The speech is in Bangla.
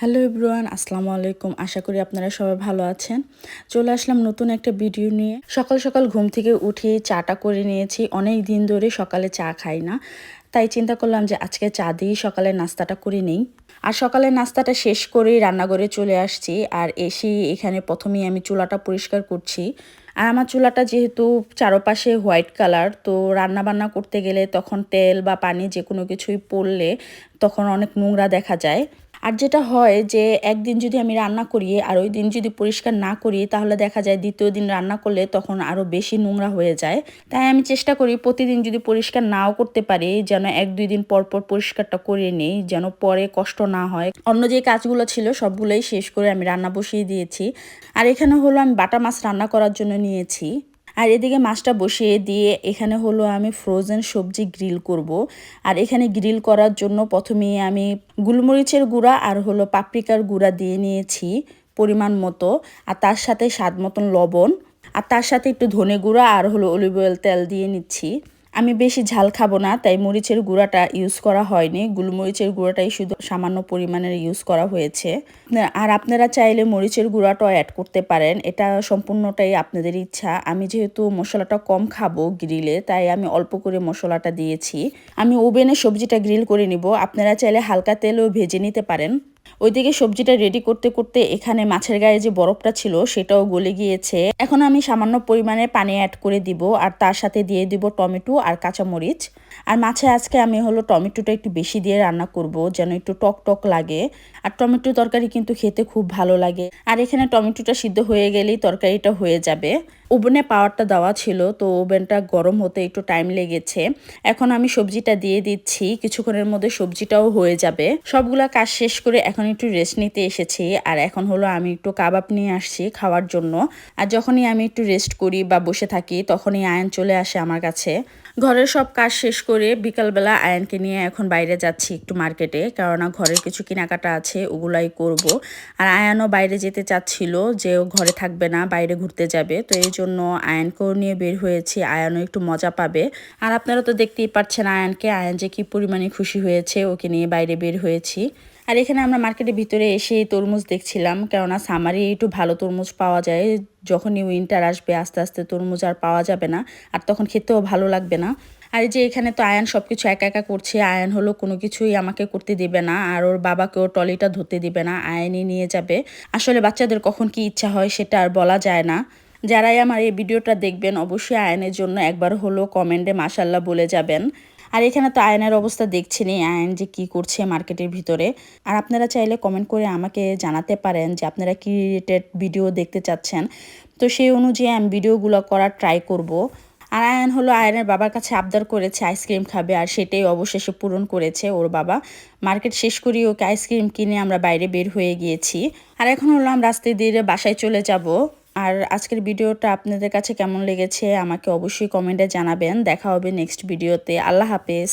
হ্যালো এভরিওয়ান, আসসালামু আলাইকুম। আশা করি আপনারা সবাই ভালো আছেন। চলে আসলাম নতুন একটা ভিডিও নিয়ে। সকাল সকাল ঘুম থেকে উঠে চাটা করে নিয়েছি। অনেক দিন ধরে সকালে চা খাই না। তাই চিন্তা করলাম যে আজকে চা দিয়েই সকালে নাস্তাটা করে নেই। আর সকালের নাস্তাটা শেষ করেই রান্নাঘরে চলে আসছি। আর এসে এখানে প্রথমেই আমি চুলাটা পরিষ্কার করছি। আর আমার চুলাটা যেহেতু চারপাশে হোয়াইট কালার, তো রান্না বান্না করতে গেলে তখন তেল বা পানি যে কোনো কিছুই পড়লে তখন অনেক নোংরা দেখা যায়। আর যেটা হয় যে একদিন যদি আমি রান্না করি আর ওই দিন যদি পরিষ্কার না করি, তাহলে দেখা যায় দ্বিতীয় দিন রান্না করলে তখন আরও বেশি নোংরা হয়ে যায়। তাই আমি চেষ্টা করি প্রতিদিন যদি পরিষ্কার নাও করতে পারি, যেন এক দুই দিন পর পর পরিষ্কারটা করে নিই, যেন পরে কষ্ট না হয়। অন্য যে কাজগুলো ছিল সবগুলোই শেষ করে আমি রান্না বসিয়ে দিয়েছি। আর এখানে হলো আমি বাটা মাছ রান্না করার জন্য নিয়েছি। আর এদিকে মাছটা বসিয়ে দিয়ে এখানে হলো আমি ফ্রোজেন সবজি গ্রিল করব। আর এখানে গ্রিল করার জন্য প্রথমে আমি গুলমরিচের গুঁড়া আর হলো পাপরিকার গুঁড়া দিয়ে নিয়েছি পরিমাণ মতো। আর তার সাথে স্বাদ মতন লবণ। আর তার সাথে একটু ধনে গুঁড়া আর হলো অলিভ অয়েল তেল দিয়ে নিচ্ছি। আমি বেশি ঝাল খাব না, তাই মরিচের গুঁড়াটা ইউজ করা হয়নি। গুলমরিচের গুঁড়াটাই শুধু সামান্য পরিমাণের ইউজ করা হয়েছে। আর আপনারা চাইলে মরিচের গুঁড়াটাও অ্যাড করতে পারেন। এটা সম্পূর্ণটাই আপনাদের ইচ্ছা। আমি যেহেতু মশলাটা কম খাব গ্রিলে তাই আমি অল্প করে মশলাটা দিয়েছি। আমি ওভেনে সবজিটা গ্রিল করে নিব। আপনারা চাইলে হালকা তেলেও ভেজে নিতে পারেন। ওইদিকে সবজিটা রেডি করতে করতে এখানে মাছের গায়ে যে বরফটা ছিল সেটাও গলে গিয়েছে। এখন আমি সামান্য পরিমাণে পানি অ্যাড করে দিব আর তার সাথে দিয়ে দিব টমেটো আর কাঁচামরিচ। আর মাছে আজকে আমি হলো টমেটোটা একটু বেশি দিয়ে রান্না করব যেন একটু টক টক লাগে। আর টমেটো তরকারি কিন্তু খেতে খুব ভালো লাগে। আর এখানে টমেটোটা সিদ্ধ হয়ে গেলেই তরকারিটা হয়ে যাবে। ওভেনে পাওয়ারটা দেওয়া ছিল, তো ওভেনটা গরম হতে একটু টাইম লেগেছে। এখন আমি সবজিটা দিয়ে দিচ্ছি, কিছুক্ষণের মধ্যে সবজিটাও হয়ে যাবে। সবগুলা কাজ শেষ করে এখন একটু রেস্ট নিতে এসেছি, আর এখন হলো আমি একটু কাবাব নিয়ে আসছি খাওয়ার জন্য। আর যখনই আমি একটু রেস্ট করি বা বসে থাকি, তখনই আয়ন চলে আসে আমার কাছে। ঘরের সব কাজ শেষ করে বিকালবেলা আয়নকে নিয়ে এখন বাইরে যাচ্ছি একটু মার্কেটে, কেননা ঘরের কিছু কেনাকাটা আছে, ওগুলাই করব। আর আয়ানও বাইরে যেতে চাচ্ছিল যে ও ঘরে থাকবে না, বাইরে ঘুরতে যাবে। তো এই জন্য আয়নকেও নিয়ে বের হয়েছি, আয়ানও একটু মজা পাবে। আর আপনারা তো দেখতেই পাচ্ছেন আয়ানকে, আয়ান যে কি পরিমাণে খুশি হয়েছে, ওকে নিয়ে বাইরে বের হয়েছি। আর এখানে আমরা মার্কেটের ভিতরে এসে তরমুজ দেখছিলাম। কেননা সামারে একটু ভালো তরমুজ পাওয়া যায়। যখনই উইন্টার আসবে, আস্তে আস্তে তরমুজ আর পাওয়া যাবে না। আর তখন খেতেও ভালো লাগবে না। আর যে এখানে তো আয়ান সব কিছু একা একা করছে। আয়ান হলো কোনো কিছুই আমাকে করতে দিবে না। আর ওর বাবাকেও টলিটা ধরতে দিবে না। আয়ানই নিয়ে যাবে। আসলে বাচ্চাদের কখন কি ইচ্ছা হয় সেটা আর বলা যায় না। যারাই আমার এই ভিডিওটা দেখবেন, অবশ্যই আয়নের জন্য একবার হলো কমেন্টে মাসাল্লাহ বলে যাবেন। আর এখানে তো আয়নের অবস্থা দেখছেনই, আয়ন যে কি করছে মার্কেটের ভিতরে। আর আপনারা চাইলে কমেন্ট করে আমাকে জানাতে পারেন যে আপনারা কি রিলেটেড ভিডিও দেখতে চাচ্ছেন। তো সেই অনুযায়ী আমি ভিডিওগুলো করার ট্রাই করব। আর আয়ন হলো আয়নের বাবার কাছে আবদার করেছে আইসক্রিম খাবে আর সেটাই অবশেষে পূরণ করেছে ওর বাবা। মার্কেট শেষ করি ওকে আইসক্রিম কিনে আমরা বাইরে বের হয়ে গিয়েছি। আর এখন হলো আমরা রাস্তায় দিয়ে বাসায় চলে যাব। আর আজকের ভিডিওটা আপনাদের কাছে কেমন লেগেছে? আমাকে অবশ্যই কমেন্টে জানাবেন। দেখা হবে নেক্সট ভিডিওতে আল্লাহ হাফেজ।